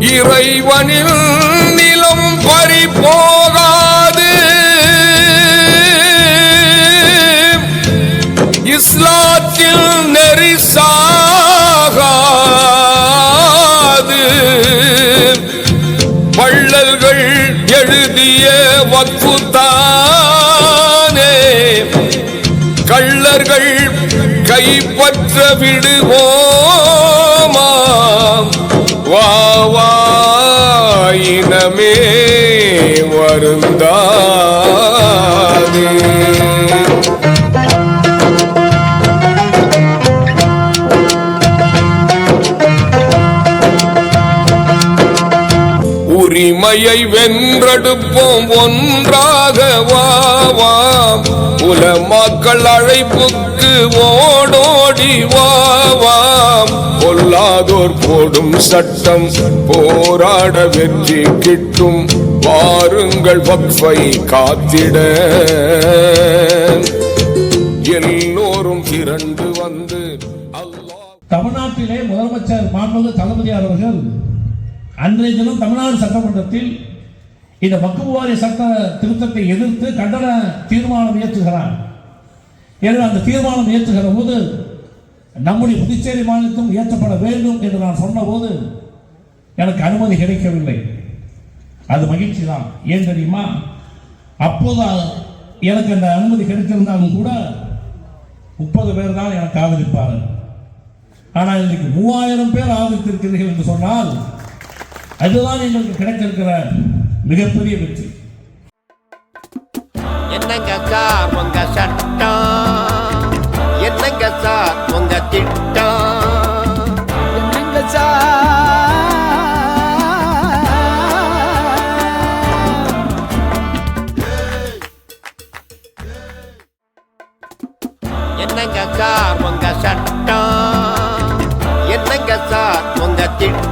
இறைவனில் நிலம் பறி போகாது இஸ்லாத்தில் நெரிசாகாது வள்ளல்கள் எழுதிய வக்குத்தானே. கள்ளர்கள் கைப்பற்ற விடுவோம். இனமே வருந்தாது. உரிமையை வென்றெடுப்போம் ஒன்றாக வாவாம். உல மக்கள் அழைப்புக்கு ஓடோடி வாவாம் பொல்லாதோர் போடும் சட்டம் போராட வெற்றி கிட்டும் வாருங்கள் வக்ஃபை காத்திட. எல்லோரும் திரண்டு வந்து தமிழ்நாட்டிலே முதலமைச்சர் மாண்புமிகு தளபதி அவர்கள் அன்றைய தினம் தமிழ்நாடு சட்டமன்றத்தில் இந்த வக்குவாரி சட்ட திருத்தத்தை எதிர்த்து கண்டன தீர்மானம் இயற்றுகிறார். எனவே அந்த தீர்மானம் இயற்றுகிற போது நம்முடைய புதுச்சேரி மாநிலத்தும் இயற்றப்பட வேண்டும் என்று நான் சொன்னபோது எனக்கு அனுமதி கிடைக்கவில்லை. அது மகிழ்ச்சி தான் ஏன் தெரியுமா? அப்போது எனக்கு அந்த அனுமதி கிடைத்திருந்தாலும் கூட முப்பது பேர் தான் எனக்கு ஆதரிப்பார்கள். ஆனால் இன்றைக்கு மூவாயிரம் பேர் ஆதரித்திருக்கிறீர்கள் என்று சொன்னால் அதுதான் எங்களுக்கு கிடைத்திருக்கிற மிகப்பெரிய வெற்றி. என்னங்க சார் உங்க சட்டம்? என்னங்க சார் என்னங்க சார் உங்க சட்டம்? என்னங்க சார் உங்க திட்டம்?